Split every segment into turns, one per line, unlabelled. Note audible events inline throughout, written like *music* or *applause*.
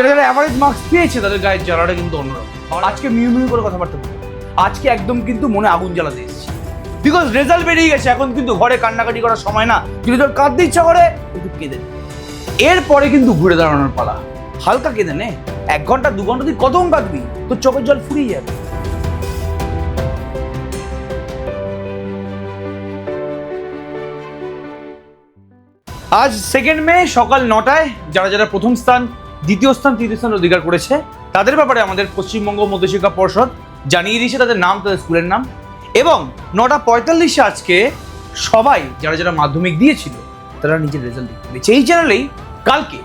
যারা যারা average marks পেয়েছে তাদের গায়ের জ্বালাটা কিন্তু অন্যরকম। আজকে মিউ মিউ করে কথাবার্তা বলব আজকে একদম কিন্তু মনে আগুন জ্বালাতে এসেছি। বিকজ রেজাল্ট বেরিয়ে গেছে এখন কিন্তু ঘরে কান্নাকাটি করার সময় না। যদি তোর কাঁদতে ইচ্ছা করে একটু কেঁদে। এরপরে কিন্তু ঘুরে দাঁড়ানোর পালা। হালকা কেঁদে নে। এক ঘণ্টা দু ঘণ্টা তুই কতক্ষণ কাঁদবি তোর চোখের জল ফুরিয়ে যাবে। আজ সেকেন্ড মে সকাল নটায় যারা যারা প্রথম স্থান দ্বিতীয় স্থান, তৃতীয় স্থান অধিকার করেছে। তাদের ব্যাপারে আমাদের পশ্চিমবঙ্গ মধ্যশিক্ষা পর্ষদ জানিয়ে দিয়েছে তাদের নাম, তাদের স্কুলের নাম। এবং নটা পঁয়তাল্লিশে আজকে সবাই, যারা যারা মাধ্যমিক দিয়েছিল, তারা নিজের রেজাল্ট দেখতে পেয়েছে। এই চ্যানেলেই কালকে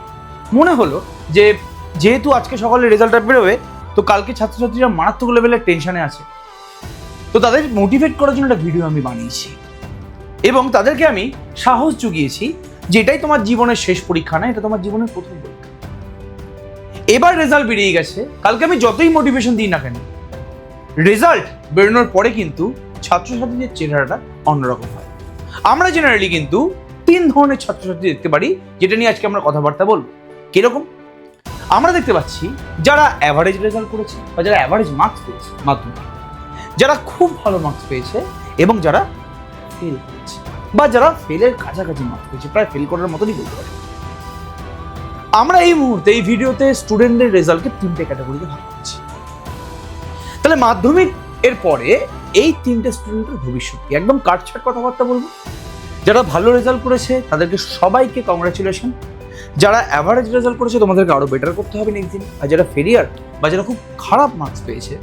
মনে হলো যে, যেহেতু আজকে সকালে রেজাল্টটা বেরোবে, তো কালকে ছাত্রছাত্রীরা মারাত্মক লেভেলের টেনশনে আছে। তো তাদের মোটিভেট করার জন্য একটা ভিডিও আমি বানিয়েছি। এবং তাদেরকে আমি সাহস জুগিয়েছি যে এটাই তোমার জীবনের শেষ পরীক্ষা না, এটা তোমার জীবনের প্রথম পরীক্ষা। এবার রেজাল্ট বেরিয়ে গেছে। কালকে আমি যতই মোটিভেশন দিই না কেন রেজাল্ট বেরোনোর পরে কিন্তু ছাত্রছাত্রীদের চেহারাটা অন্যরকম হয়। আমরা জেনারেলি কিন্তু তিন ধরনের ছাত্রছাত্রী দেখতে পারি, যেটা নিয়ে আজকে আমরা কথাবার্তা বলব। কীরকম? আমরা দেখতে পাচ্ছি যারা অ্যাভারেজ রেজাল্ট করেছে বা যারা অ্যাভারেজ মার্কস পেয়েছে, মাধ্যমিক। যারা খুব ভালো মার্কস পেয়েছে এবং যারা ফেল করেছে বা যারা ফেলের কাছাকাছি মার্কস পেয়েছে, প্রায় ফেল করার মতনই বলতে পারি। আমরা এই মুহূর্তে, এই ভিডিওতে স্টুডেন্টদের রেজাল্টকে তিনটে ক্যাটাগরিতে ভাগ করছি। তাহলে মাধ্যমিক এর পরে এই তিনটে স্টুডেন্টের ভবিষ্যৎ কি? একদম কাটছাট কথাবার্তা বলব। যারা ভালো রেজাল্ট করেছে, তাদেরকে সবাইকে কংগ্রাচুলেশন যারা অ্যাভারেজ রেজাল্ট করেছে, তোমাদেরকে আরও বেটার করতে হবে নেক্সট দিন। আর যারা ফেরিয়ার বা যারা খুব খারাপ মার্কস পেয়েছে,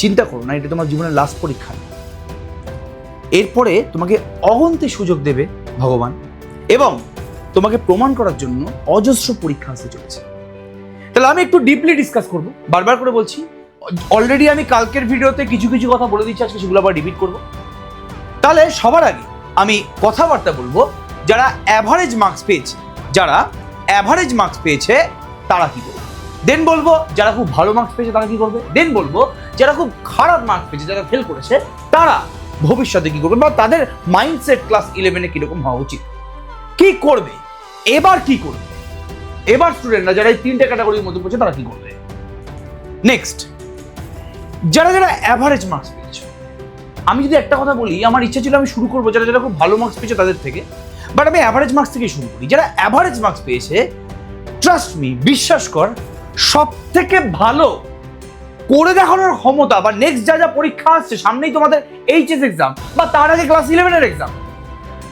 চিন্তা করো না, এটা তোমার জীবনের লাস্ট পরীক্ষা। এরপরে তোমাকে অগন্তি সুযোগ দেবে ভগবান। এবং তোমাকে প্রমাণ করার জন্য অজস্র পরীক্ষা আসতে চলেছে। তাহলে আমি একটু ডিপলি ডিসকাস করব। বারবার করে বলছি অলরেডি আমি কালকের ভিডিওতে কিছু কিছু কথা বলে দিচ্ছি, আজকে সেগুলো আবার রিপিট করব। তাহলে সবার আগে আমি কথাবার্তা বলব, যারা অ্যাভারেজ মার্কস পেয়েছে, যারা অ্যাভারেজ মার্কস পেয়েছে, তারা কি করবে দেন বলব, যারা খুব ভালো মার্কস পেয়েছে, তারা কি করবে? দেন বলব, যারা খুব খারাপ মার্কস পেয়েছে, যারা ফেল করেছে, তারা ভবিষ্যতে কি করবে? বা তাদের মাইন্ডসেট ক্লাস ইলেভেনে কীরকম হওয়া উচিত? কি করবে? এবার কি করবে? এবার স্টুডেন্টরা যারা এই তিনটে ক্যাটাগরির মধ্যে পড়ছে, তারা কি করবে? নেক্সট যারা যারা অ্যাভারেজ মার্কস পেয়েছে, আমি যদি একটা কথা বলি, আমার ইচ্ছা ছিল আমি শুরু করব, যারা যারা খুব ভালো মার্কস পেয়েছে তাদের থেকে বাট আমি অ্যাভারেজ মার্কস থেকে শুরু করি। যারা অ্যাভারেজ মার্কস পেয়েছে ট্রাস্ট মি বিশ্বাস কর সব থেকে ভালো করে দেখানোর ক্ষমতা বা নেক্সট যা যা পরীক্ষা আসছে, সামনেই তোমাদের এইচএস এক্সাম বা তার আগে ক্লাস ইলেভেনের এক্সাম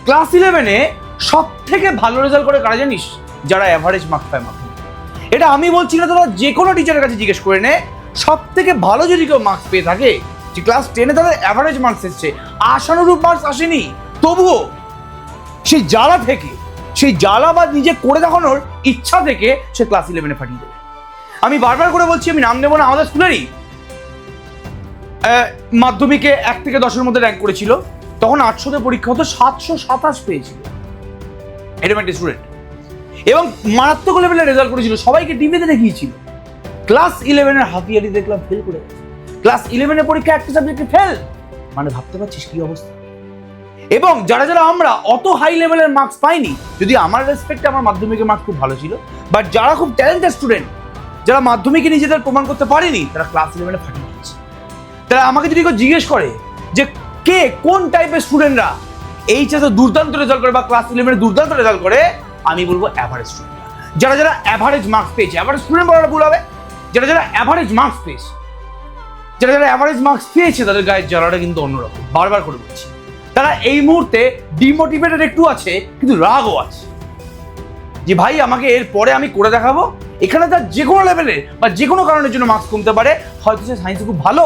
ক্লাস ইলেভেনে সব থেকে ভালো রেজাল্ট করে কারা জানিস? যারা অ্যাভারেজ মার্কস পায় মাধ্যমিক এটা আমি বলছি না তোরা যে কোনো টিচারের কাছে জিজ্ঞেস করে নে সব থেকে ভালো যদি কেউ মার্কস পেয়ে থাকে, যে ক্লাস টেনে তাদের অ্যাভারেজ মার্কস এসছে, আশানুরূপ মার্কস আসেনি, তবুও সেই জ্বালা থেকে, সেই জ্বালা বা নিজে করে দেখানোর ইচ্ছা থেকে সে ক্লাস ইলেভেনে ফাটিয়ে দেবে। আমি বারবার করে বলছি, আমি নাম নেব না আমাদের স্কুলেরই মাধ্যমিকে এক থেকে দশের মধ্যে র্যাঙ্ক করেছিল, তখন আটশোতে পরীক্ষা হতো, সাতশো সাতাশ পেয়েছিল। এরকম একটা স্টুডেন্ট এবং মারাত্মক লেভেলের রেজাল্ট করেছিল, সবাইকে টিভিতে দেখিয়েছিল। ক্লাস ইলেভেনের হাতিয়ারি দেখলাম ফেল করে ক্লাস ইলেভেনের পরীক্ষা একটা সাবজেক্টে ফেল মানে ভাবতে পারছিস কি অবস্থা? এবং যারা যারা আমরা অত হাই লেভেলের মার্কস পাইনি, যদি আমার রেসপেক্টে আমার মাধ্যমিকের মার্কস খুব ভালো ছিল বাট যারা খুব ট্যালেন্টেড স্টুডেন্ট যারা মাধ্যমিকে নিজেদের প্রমাণ করতে পারেনি, তারা ক্লাস ইলেভেনে ফাটিয়ে দিয়েছে। তারা আমাকে যদি কেউ জিজ্ঞেস করে যে কে কোন টাইপের স্টুডেন্টরা এইচএসে দুর্দান্ত রেজাল্ট করে বা ক্লাস ইলেভেনে দুর্দান্ত রেজাল্ট করে, আমি বলব অ্যাভারেজ স্টুডেন্ট যারা যারা অ্যাভারেজ মার্কস পেয়েছে অ্যাভারেজ স্টুডেন্ট বলাটা ভুল হবে। যারা যারা অ্যাভারেজ মার্কস পেয়েছে, যারা যারা অ্যাভারেজ মার্কস পেয়েছে, তাদের গায়ের জ্বালাটা কিন্তু অন্যরকম। বারবার করে বলছি। তারা এই মুহূর্তে ডিমোটিভেটেড একটু আছে, কিন্তু রাগও আছে। যে ভাই, আমাকে এর পরে আমি করে দেখাবো? এখানে তার যে কোনো লেভেলের বা যে কোনো কারণের জন্য মার্কস কমতে পারে। হয়তো সে সায়েন্সে খুব ভালো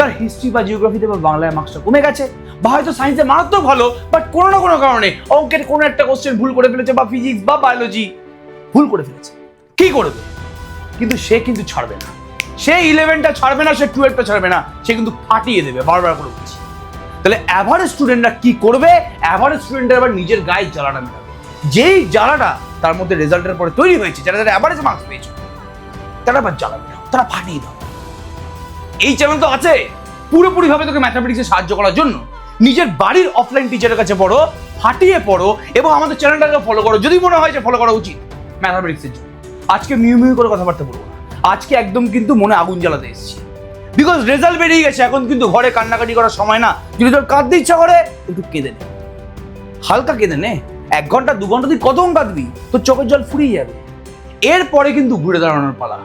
তার হিস্ট্রি বা জিওগ্রাফিতে বা বাংলায় মার্কসটা কমে গেছে। বা হয়তো সায়েন্সে মারাত্মক ভালো বাট কোনো না কোনো কারণে অঙ্কের কোনো একটা কোশ্চেন ভুল করে ফেলেছে বা ফিজিক্স বা বায়োলজি ভুল করে ফেলেছে। কি করবে? কিন্তু সে কিন্তু ছাড়বে না। সে ইলেভেনটা ছাড়বে না, সে টুয়েলভটা ছাড়বে না, সে কিন্তু ফাটিয়ে দেবে, বারবার করে বলছি। তাহলে অ্যাভারেজ স্টুডেন্টরা কি করবে? অ্যাভারেজ স্টুডেন্টরা আবার নিজের গায়ে জ্বালাটা মেটাবে। যেই জ্বালাটা তার মধ্যে রেজাল্টের পরে তৈরি হয়েছে, যারা যারা অ্যাভারেজ মার্কস পেয়েছে, তারা আবার জ্বালাবে তারা ফাটিয়ে দাও এই চ্যানেল তো আছে। পুরোপুরিভাবে তোকে ম্যাথামেটিক্সে সাহায্য করার জন্য। নিজের বাড়ির অফলাইন টিচারের কাছে পড়ো ফাটিয়ে পড়ো এবং আমাদের চ্যানেলটাকে ফলো করো। যদি মনে হয় যে ফলো করা উচিত ম্যাথামেটিক্সের জন্য। আজকে মিউ মিউ করে কথাবার্তা বলব আজকে একদম কিন্তু মনে আগুন জ্বালাতে এসেছি। বিকজ রেজাল্ট বেরিয়ে গেছে, এখন কিন্তু ঘরে কান্নাকাটি করার সময় না। যদি তোর কাঁদতে ইচ্ছা করে, একটু কেঁদে নে। হালকা কেঁদে নে। এক ঘণ্টা, দু ঘণ্টা, তুই কতক্ষণ কাঁদবি? তোর চোখের জল ফুরিয়ে যাবে। এরপরে কিন্তু ঘুরে দাঁড়ানোর পালা।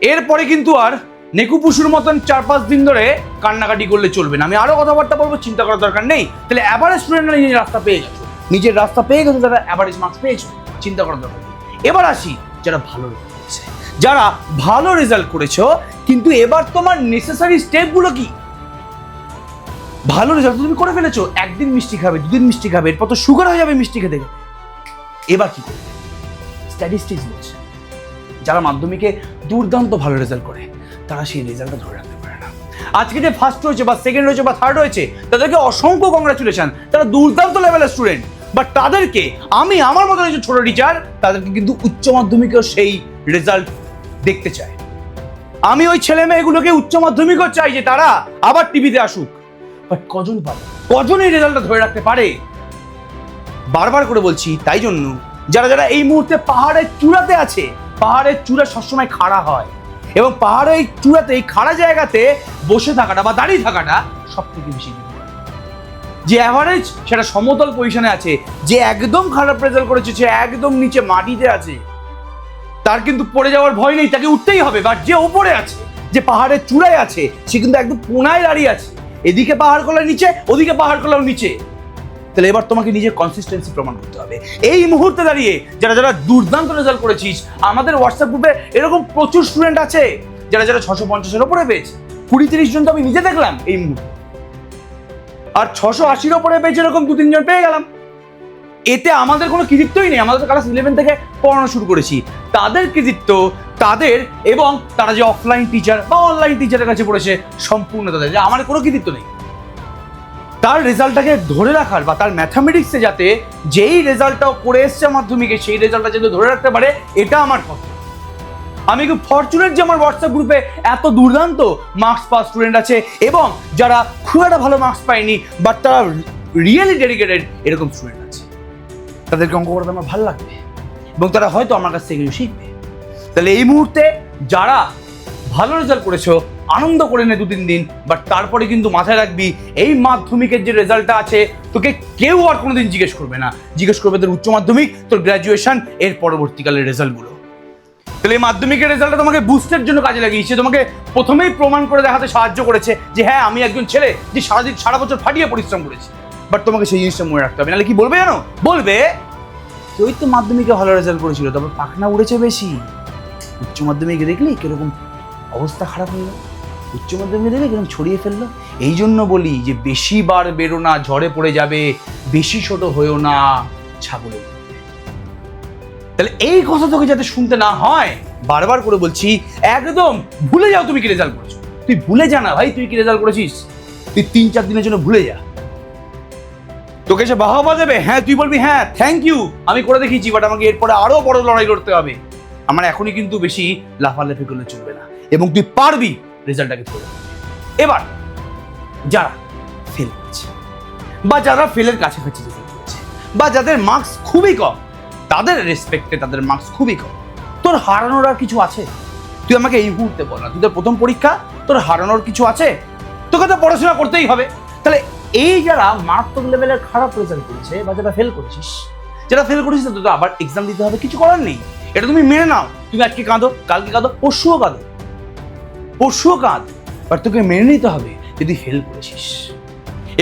এরপরে কিন্তু আর নেকু পুষুর মতন চার পাঁচ দিন ধরে কান্নাকাটি করলে চলবে না। আমি আরও কথাবার্তা বলব, চিন্তা করার দরকার নেই। তাহলে অ্যাভারেজ স্টুডেন্টরা নিজের রাস্তা পেয়ে গেছো। নিজের রাস্তা পেয়ে গেছো তারা অ্যাভারেজ মার্কস পেয়েছ, চিন্তা করার দরকার এবার আসি যারা ভালো যারা ভালো রেজাল্ট করেছ, কিন্তু এবার তোমার নেসেসারি স্টেপগুলো কি? ভালো রেজাল্ট তুমি করে ফেলেছো, একদিন মিষ্টি খাবে, দুদিন মিষ্টি খাবে, এরপর তো সুগার হয়ে যাবে মিষ্টি খেতে এবার কি? করবে স্ট্যাটিস্টিক্স বলছে। যারা মাধ্যমিকে দুর্দান্ত ভালো রেজাল্ট করে তারা সেই রেজাল্টটা ধরে রাখতে পারে না। আজকে যে ফার্স্ট হয়েছে বা সেকেন্ড হয়েছে বা থার্ড হয়েছে তাদেরকে অসংখ্য কংগ্রাচুলেশন তারা দুর্দান্ত লেভেলের স্টুডেন্ট বাট তাদেরকে, আমি আমার মতো যে ছোট টিচার তাদেরকে কিন্তু উচ্চ মাধ্যমিকেও সেই রেজাল্ট দেখতে চাই। আমি ওই ছেলে মেয়েগুলোকে উচ্চ মাধ্যমিকও চাই যে তারা আবার টিভিতে আসুক। বাট কজন পারে কজন এই রেজাল্টটা ধরে রাখতে পারে? বারবার করে বলছি, তাই জন্য যারা যারা এই মুহূর্তে পাহাড়ের চূড়াতে আছে, পাহাড়ের চূড়া সবসময় খাড়া হয়। এবং পাহাড়ের চূড়াতে, এই খাড়া জায়গাতে বসে থাকাটা বা দাঁড়িয়ে থাকাটা সব থেকে বেশি যে অ্যাভারেজ সেটা সমতল পজিশনে আছে, যে একদম খারাপ রেজাল্ট করেছে, সে একদম নিচে মাটিতে আছে, তার কিন্তু পড়ে যাওয়ার ভয় নেই, তাকে উঠতেই হবে। বাট যে ওপরে আছে, যে পাহাড়ের চূড়ায় আছে, সে কিন্তু একদম পোনায় দাঁড়িয়ে আছে। এদিকে পাহাড় কলার নিচে, ওদিকে পাহাড় কলার নিচে। তাহলে এবার তোমাকে নিজের কনসিস্টেন্সি প্রমাণ করতে হবে। এই মুহূর্তে দাঁড়িয়ে যারা যারা দুর্দান্ত রেজাল্ট করেছিস, আমাদের হোয়াটসঅ্যাপ গ্রুপে এরকম প্রচুর স্টুডেন্ট আছে, যারা যারা ছশো পঞ্চাশের ওপরে পেয়েছে কুড়ি তিরিশ জন তো আমি নিজে দেখলাম এই মুহূর্তে। আর ছশো আশির ওপরে পেয়েছে এরকম দু তিনজন পেয়ে গেলাম। এতে আমাদের কোনো কৃতিত্বই নেই, আমাদের ক্লাস ইলেভেন থেকে পড়ানো শুরু করেছি। তাদের কৃতিত্ব, তাদের এবং তারা যে অফলাইন টিচার বা অনলাইন টিচারের কাছে পড়েছে, সম্পূর্ণ তাদের। যে আমার কোনো কৃতিত্ব নেই। তার রেজাল্টটাকে ধরে রাখার বা তার ম্যাথামেটিক্সে যাতে যেই রেজাল্টটাও করে এসছে মাধ্যমিকে, সেই রেজাল্টটা যাতে ধরে রাখতে পারে, এটা আমার কথা। আমি খুব ফরচুনেট যে আমার হোয়াটসঅ্যাপ গ্রুপে এত দুর্দান্ত মার্কস পাওয়া স্টুডেন্ট আছে এবং যারা খুব একটা ভালো মার্কস পায়নি বাট তারা রিয়েলি ডেডিকেটেড এরকম স্টুডেন্ট আছে। তাদেরকে অঙ্ক করাতে আমার ভালো লাগবে এবং তারা হয়তো আমার কাছ থেকে শিখবে। তাহলে এই মুহূর্তে যারা ভালো রেজাল্ট করেছ, আনন্দ করে নে দু তিন দিন বাট তারপরে কিন্তু মাথায় রাখবি, এই মাধ্যমিকের যে রেজাল্টটা আছে, তোকে কেউ আর কোনোদিন জিজ্ঞেস করবে না। জিজ্ঞেস করবে তোর উচ্চ মাধ্যমিক, তোর গ্র্যাজুয়েশন এর পরবর্তীকালের রেজাল্টগুলো তাহলে এই মাধ্যমিকের রেজাল্টটা তোমাকে বুস্টের জন্য কাজে লাগিয়েছে। তোমাকে প্রথমেই প্রমাণ করে দেখাতে সাহায্য করেছে যে হ্যাঁ আমি একজন ছেলে যে সারাদিন, সারা বছর ফাটিয়ে পরিশ্রম করেছি। বাট তোমাকে সেই জিনিসটা মনে রাখতে হবে। নাহলে কি বলবে জানো? বলবে ওই তো মাধ্যমিকে ভালো রেজাল্ট করেছিল তবে পাখনা উড়েছে বেশি। উচ্চ মাধ্যমিকে দেখলি, কীরকম অবস্থা খারাপ হয়ে গেল। উচ্চ মাধ্যমিকে দেখলে কীরকম ছড়িয়ে ফেলল। এই জন্য বলি যে বেশি বার বেরো না, ঝড়ে পড়ে যাবে, বেশি ছোট হয়েও না, ছাগলের মতো। তাহলে এই কথা তোকে যাতে শুনতে না হয়, বারবার করে বলছি, একদম ভুলে যাও তুমি কি রেজাল্ট করেছ। তুই ভুলে যা না ভাই, তুই কি রেজাল্ট করেছিস? তুই তিন চার দিনের জন্য ভুলে যা। তোকে সে বাহবা দেবে হ্যাঁ তুই বলবি হ্যাঁ থ্যাংক ইউ আমি করে দেখিয়েছি বাট আমাকে এরপরে আরও বড় লড়াই করতে হবে। আমার এখনই কিন্তু বেশি লাফালাফি করলে চলবে না। এবং তুই পারবি রেজাল্টটাকে ধরে এবার যারা ফেল করেছে, বা যারা ফেলের রেজাল্ট করেছে বা যাদের মার্কস খুবই কম, তাদের রেসপেক্টে তাদের মার্কস খুবই কম। তোর হারানোর আর কিছু আছে? তুই আমাকে এই মুহূর্তে বল না। তুই তোর প্রথম পরীক্ষা, তোর হারানোর কিছু আছে? তোকে তো পড়াশোনা করতেই হবে। তাহলে এই যারা মারাত্মক লেভেলের খারাপ রেজাল্ট করেছে, বা যারা ফেল করেছিস, যারা ফেল করেছিস তো আবার এক্সাম দিতে হবে। কিছু করার নেই। এটা তুমি মেনে নাও। তুমি আজকে কাঁদো, কালকে কাঁদো, পরশুও কাঁদো। পরশুও কাঁদ বাট তোকে মেনে নিতে হবে যদি ফেল করেছিস।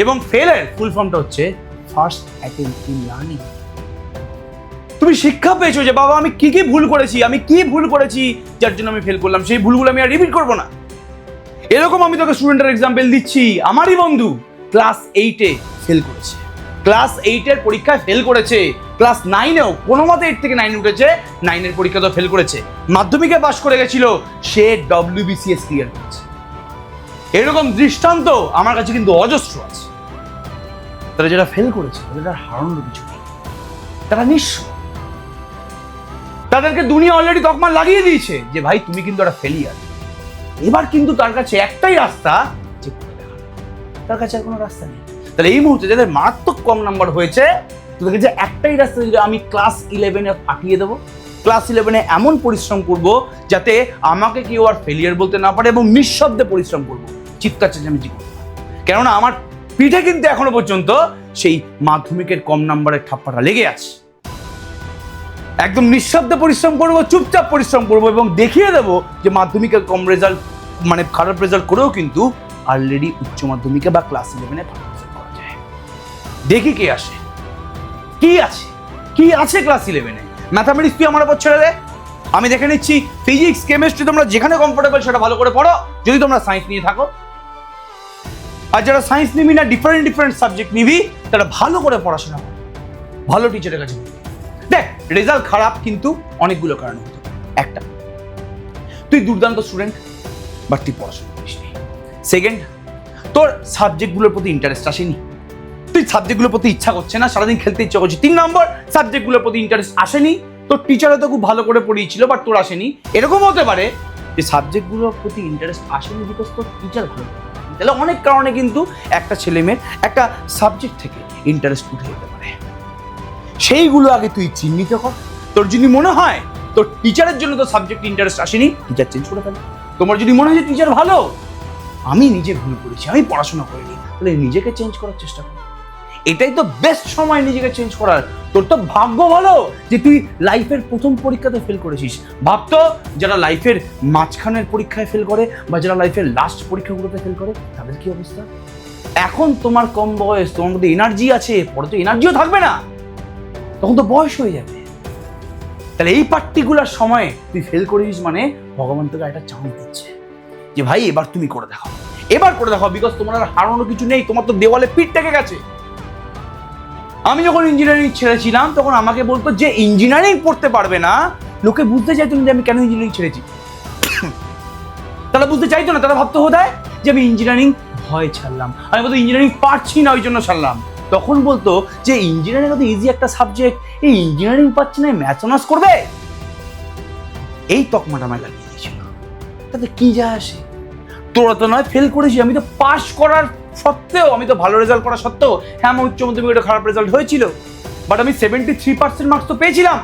এবং ফেলের ফুল ফর্মটা হচ্ছে ফার্স্ট অ্যাটেম্প ইন লার্নিং তুমি শিক্ষা পেয়েছ যে, বাবা, আমি কি কি ভুল করেছি, আমি কি ভুল করেছি যার জন্য আমি ফেল করলাম, সেই ভুলগুলো আমি আর রিপিট করব না। এরকম আমি তোকে স্টুডেন্টের এক্সাম্পল দিচ্ছি। আমারই বন্ধু ক্লাস এইটে ফেল করেছে। ক্লাস এইটের পরীক্ষায় ফেল করেছে। ক্লাস নাইনেও কোনো মতে এইট থেকে নাইন উঠেছে। নাইনের পরীক্ষা তো ফেল করেছে। মাধ্যমিকে পাশ করে গেছিল, সে ডব্লিউবিসিএস ক্লিয়ার করেছে। এরকম দৃষ্টান্ত আমার কাছে কিন্তু অজস্র আছে। তারা যারা ফেল করেছে, তাদের হারানোর কিছু নেই। তারা নিঃস্ব। তাদেরকে দুনিয়া অলরেডি তকমা লাগিয়ে দিয়েছে যে, ভাই, তুমি কিন্তু একটা ফেলিয়ার এবার কিন্তু তার কাছে একটাই রাস্তা যে, তার কাছে আর কোনো রাস্তা নেই। তাহলে এই মুহূর্তে যাদের মারাত্মক কম নাম্বার হয়েছে তোদেরকে যে একটাই রাস্তা যে আমি ক্লাস ইলেভেনে ফাটিয়ে দেবো। ক্লাস ইলেভেনে এমন পরিশ্রম করব যাতে আমাকে কেউ আর ফেলিয়ার বলতে না পারে এবং নিঃশব্দে পরিশ্রম করব। চিৎকার চেঁচামেচি করব না। কেননা আমার পিঠে কিন্তু এখনও পর্যন্ত সেই মাধ্যমিকের কম নাম্বারের ঠাপ্পাটা লেগে আছে। একদম নিঃশব্দে পরিশ্রম করব, চুপচাপ পরিশ্রম করব এবং দেখিয়ে দেবো যে মাধ্যমিকের কম রেজাল্ট মানে খারাপ রেজাল্ট করেও কিন্তু অলরেডি উচ্চ মাধ্যমিকে বা ক্লাস ইলেভেনে ভালো যায়। দেখি কে আসে। কি আছে? কি আছে ক্লাস ইলেভেনে ম্যাথামেটিক্স তুই আমার ওপর ছেড়ে দে। আমি দেখে নিচ্ছি ফিজিক্স কেমিস্ট্রি তোমরা যেখানে কমফোর্টেবল সেটা ভালো করে পড়ো, যদি তোমরা সায়েন্স নিয়ে থাকো। আর যারা সায়েন্স নিবি না ডিফারেন্ট ডিফারেন্ট সাবজেক্ট নিবি, তারা ভালো করে পড়াশোনা কর। ভালো টিচারের কাছে দেখ রেজাল্ট খারাপ কিন্তু অনেকগুলো কারণ হতে একটা, তুই দুর্দান্ত স্টুডেন্ট বাট তুই পড়াশোনা করিস সেকেন্ড তোর সাবজেক্টগুলোর প্রতি ইন্টারেস্ট আসেনি। তুই সাবজেক্টগুলোর প্রতি ইচ্ছা করছে না, সারাদিন খেলতে ইচ্ছা করছে। তিন নম্বর সাবজেক্টগুলোর প্রতি ইন্টারেস্ট আসেনি। তোর টিচার হয়তো খুব ভালো করে পড়িয়েছিল বাট তোর আসেনি। এরকম হতে পারে যে সাবজেক্টগুলোর প্রতি ইন্টারেস্ট আসেনি বিকজ তোর টিচার ভালো তাহলে অনেক কারণে কিন্তু একটা ছেলে মেয়ের একটা সাবজেক্ট থেকে ইন্টারেস্ট উঠে যেতে পারে। সেইগুলো আগে তুই চিহ্নিত কর। তোর যদি মনে হয় তোর টিচারের জন্য তো সাবজেক্ট ইন্টারেস্ট আসেনি টিচার চেঞ্জ করে ফেল। তোমার যদি মনে হয় যে টিচার ভালো, আমি নিজে ভুল করেছি, আমি পড়াশোনা করিনি, তাহলে নিজেকে চেঞ্জ করার চেষ্টা কর। এটাই তো বেস্ট সময় নিজেকে চেঞ্জ করার। তোর তো ভাগ্য ভালো যে তুই লাইফের প্রথম পরীক্ষাতে ফেল করেছিস। ভাবতো যারা লাইফের মাঝখানের পরীক্ষায় ফেল করে বা যারা লাইফের লাস্ট পরীক্ষাগুলোতে ফেল করে, তাদের কি অবস্থা? এখন তোমার কম বয়স, তোমার মধ্যে এনার্জি আছে, পরে তো এনার্জিও থাকবে না। তখন তো বয়স হয়ে যাবে। তাহলে এই পার্টিকুলার সময়ে তুই ফেল করেছিস মানে ভগবান তোকে একটা চান্স দিচ্ছে। যে ভাই, এবার তুমি করে দেখাও। এবার করে দেখাও বিকজ তোমার আর হারানোর কিছু নেই, তোমার তো দেওয়ালে পিঠ থেকে গেছে। আমি যখন ইঞ্জিনিয়ারিং ছেড়েছিলাম তখন আমাকে বলতো যে ইঞ্জিনিয়ারিং পড়তে পারবে না। লোকে বুঝতে চাইতো না যে আমি কেন ইঞ্জিনিয়ারিং ছেড়েছি। *coughs* তারা বুঝতে চাইতো না, তারা ভাবতো হোদায় যে আমি ইঞ্জিনিয়ারিং ভয় ছাড়লাম। আমি বলতো ইঞ্জিনিয়ারিং পারছি না ওই জন্য ছাড়লাম। তখন বলতো যে ইঞ্জিনিয়ারিং কত ইজি একটা সাবজেক্ট এই ইঞ্জিনিয়ারিং পাচ্ছি না ম্যাথ অনার্স করবে? এই তকমাটা আমায় লাগিয়ে দিয়েছিল। তাতে কি যায় আসে? তোরা তো নয় ফেল করেছি। আমি তো পাশ করার সত্ত্বেও আমি তো ভালো রেজাল্ট করা সত্ত্বেও হ্যাঁ আমার উচ্চ মাধ্যমিক একটা খারাপ রেজাল্ট হয়েছিল বাট আমি সেভেন্টি থ্রি পার্সেন্ট মার্কস তো পেয়েছিলাম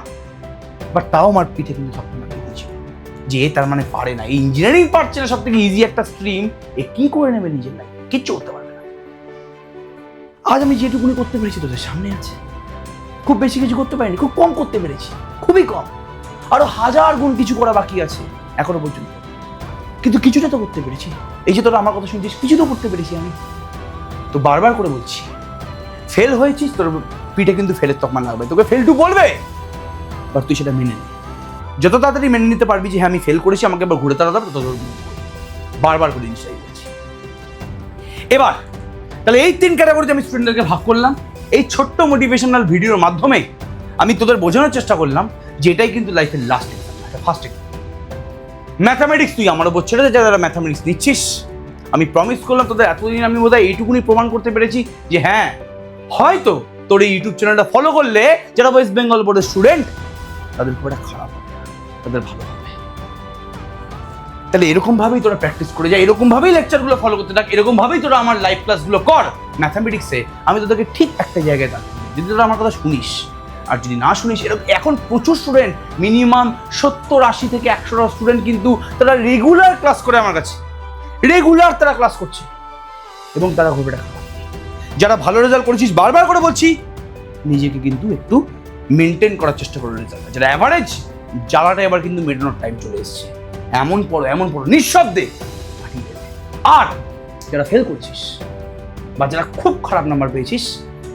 বাট তাও আমার পিঠে কিন্তু যে তার মানে পারে না। ইঞ্জিনিয়ারিং পারছে না সব থেকে ইজি একটা স্ট্রিম এ কি করে নেবে নিজের লাইফ কিচ্ছু করতে পারবে না। আজ আমি যেটুকুনি করতে পেরেছি তোদের সামনে আছে। খুব বেশি কিছু করতে পারিনি, খুব কম করতে পেরেছি। খুবই কম। আরও হাজার গুণ কিছু করা বাকি আছে, এখনও পর্যন্ত। কিন্তু কিছুটা তো করতে পেরেছি। এই যে তোরা আমার কথা শুনছিস কিছু তো করতে পেরেছি আমি। তো বারবার করে বলছি, ফেল হয়েছিস, তোর পিঠে কিন্তু ফেলের তকমা লাগবে। তোকে ফেল টু বলবে? বাট তুই সেটা মেনে নে। যত তাড়াতাড়ি মেনে নিতে পারবি যে হ্যাঁ আমি ফেল করেছি, আমাকে এবার ঘুরে হবে, তত। বারবার করে জিনিসটাই বলছি। এবার, তাহলে এই তিন ক্যাটাগরিতে আমি স্টুডেন্টদেরকে ভাগ করলাম। এই ছোট্ট মোটিভেশনাল ভিডিওর মাধ্যমে আমি তোদের বোঝানোর চেষ্টা করলাম যে, এটাই কিন্তু লাইফের last exam first exam mathematics তুই আমার ওপর ছেড়ে দে যারা ম্যাথামেটিক্স নিচ্ছিস। আমি প্রমিস করলাম তোদের এতদিন আমি বোধহয় এইটুকুনি প্রমাণ করতে পেরেছি যে হ্যাঁ হয়তো তোর এই ইউটিউব চ্যানেলটা ফলো করলে যারা ওয়েস্ট বেঙ্গল বোর্ডের স্টুডেন্ট তাদের খুব একটা খারাপ তাদের ভালো হবে। তাহলে এরকম ভাবেই তোরা প্র্যাকটিস করে যা, এরকমভাবেই লেকচারগুলো ফলো করতে থাক, এরকমভাবেই তোরা আমার লাইভ ক্লাসগুলো কর। ম্যাথামেটিক্সে আমি তোদেরকে ঠিক একটা জায়গায় থাকব যদি তোরা আমার কথা শুনিস, আর যদি না শুনিস, এরকম এখন প্রচুর স্টুডেন্ট মিনিমাম সত্তর আশি থেকে একশোটা স্টুডেন্ট কিন্তু তারা রেগুলার ক্লাস করে আমার কাছে। রেগুলার তারা ক্লাস করছে। এবং তারা একটা খারাপ যারা ভালো রেজাল্ট করেছিস, বারবার করে বলছি, নিজেকে কিন্তু একটু মেনটেন করার চেষ্টা করো রেজাল্ট যারা অ্যাভারেজ জ্বালাটা এবার কিন্তু মেটানোর টাইম চলে এসেছে। এমন পড়ো এমন পড়ো, নিঃশব্দে আর যারা ফেল করছিস, বা যারা খুব খারাপ নাম্বার পেয়েছিস,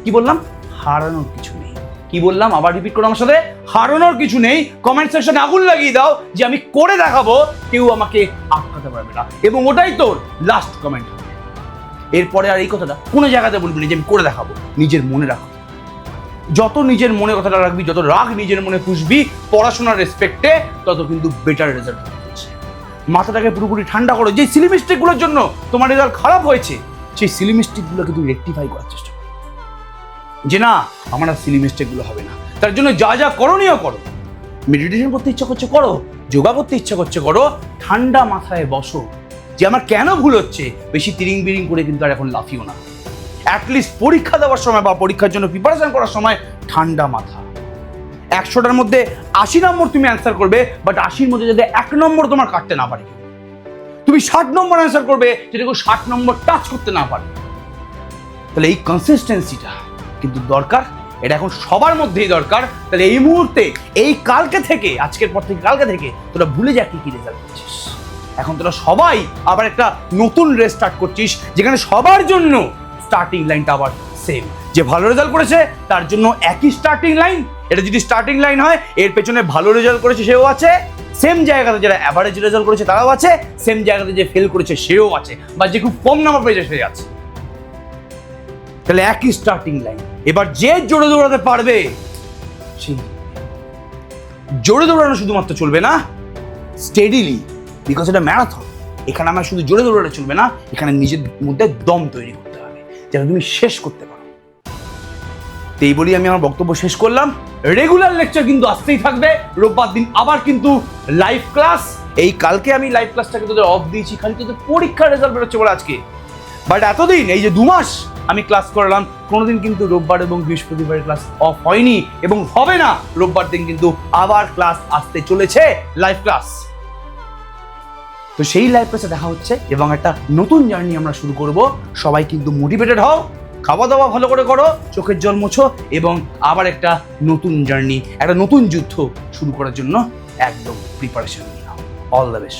কি বললাম? হারানোর কিছু নেই। কি বললাম? আবার রিপিট করো আমার সাথে। হারানোর কিছু নেই। কমেন্ট সেকশনে আগুন লাগিয়ে দাও যে আমি করে দেখাবো, কেউ আমাকে না এবং ওটাই তোর লাস্ট কমেন্ট হবে। এরপরে আর এই কথাটা কোনো জায়গাতে বলবি না যে আমি করে দেখাবো। নিজের মনে রাখো। যত নিজের মনে কথাটা রাখবি, যত রাগ নিজের মনে পুষবি, পড়াশোনার রেসপেক্টে তত কিন্তু বেটার রেজাল্ট মাথাটাকে পুরোপুরি ঠান্ডা করো। যে সিলি মিস্টেকগুলোর জন্য তোমার রেজাল্ট খারাপ হয়েছে, সেই সিলি মিস্টেকগুলোকে তুই রেকটিফাই করার চেষ্টা কর। যে না, আমার আর সিলি মিস্টেকগুলো হবে না। তার জন্য যা যা করণীয় করো। মেডিটেশন করতে ইচ্ছা করছে, করো। যোগা করতে ইচ্ছা করছে করো ঠান্ডা মাথায় বসো। যে আমার কেন ভুল হচ্ছে? বেশি তিরিং বিরিং করে কিন্তু আর এখন লাফিও না। অ্যাটলিস্ট পরীক্ষা দেওয়ার সময় বা পরীক্ষার জন্য প্রিপারেশন করার সময় ঠান্ডা মাথা। একশোটার মধ্যে আশি নম্বর তুমি অ্যান্সার করবে বাট আশির মধ্যে যদি এক নম্বর তোমার কাটতে না পারে, তুমি ষাট নম্বর অ্যান্সার করবে যেটা কেউ ষাট নম্বর টাচ করতে না পারে। তাহলে এই কনসিস্টেন্সিটা কিন্তু দরকার। এটা এখন সবার মধ্যেই দরকার। তাহলে এই মুহূর্তে, এই কালকে থেকে, আজকের পর থেকে, কালকে থেকে তোরা ভুলে যা কি কি রেজাল্ট করছিস। এখন তোরা সবাই আবার একটা নতুন রেস স্টার্ট করছিস, যেখানে সবার জন্য স্টার্টিং লাইনটা আবার সেম যে ভালো রেজাল্ট করেছে, তার জন্য একই স্টার্টিং লাইন এটা যদি স্টার্টিং লাইন হয়, এর পেছনে ভালো রেজাল্ট করেছে সেও আছে। সেম জায়গাতে যারা অ্যাভারেজ রেজাল্ট করেছে, তারাও আছে। সেম জায়গাতে যে ফেল করেছে, সেও আছে। বা যে খুব কম নাম্বার পেয়েছে, সে আছে। তাহলে একই স্টার্টিং লাইন এবার যে জোরে দৌড়াতে পারবে জোরে দৌড়ানো শুধুমাত্র চলবে না স্টেডিলি বিকজ এটা ম্যারাথন এখানে আমার শুধু জোরে দৌড়ানো চলবে না, এখানে নিজের মধ্যে দম তৈরি করতে হবে যেটা তুমি শেষ করতে পারো। এই বলি আমি আমার বক্তব্য শেষ করলাম। রেগুলার লেকচার কিন্তু আসতেই থাকবে। রোববার দিন আবার কিন্তু লাইভ ক্লাস এই কালকে আমি লাইভ ক্লাসটাকে তোদের অফ দিয়েছি, খালি তোদের পরীক্ষার রেজাল্ট বেরোচ্ছে বলে আজকে। বাট এতদিন, এই যে দু মাস আমি ক্লাস করলাম। কোনোদিন কিন্তু রোববার এবং বৃহস্পতিবার ক্লাস অফ হয়নি এবং হবে না। রোববার দিন কিন্তু আবার ক্লাস আসতে চলেছে লাইভ ক্লাস তো সেই লাইভ ক্লাসে দেখা হচ্ছে এবং একটা নতুন জার্নি আমরা শুরু করব। সবাই কিন্তু মোটিভেটেড হও খাওয়া দাওয়া ভালো করে করো, চোখের জল মোছো এবং আবার একটা নতুন জার্নি একটা নতুন যুদ্ধ শুরু করার জন্য একদম প্রিপারেশন নিয়ে নাও। All the best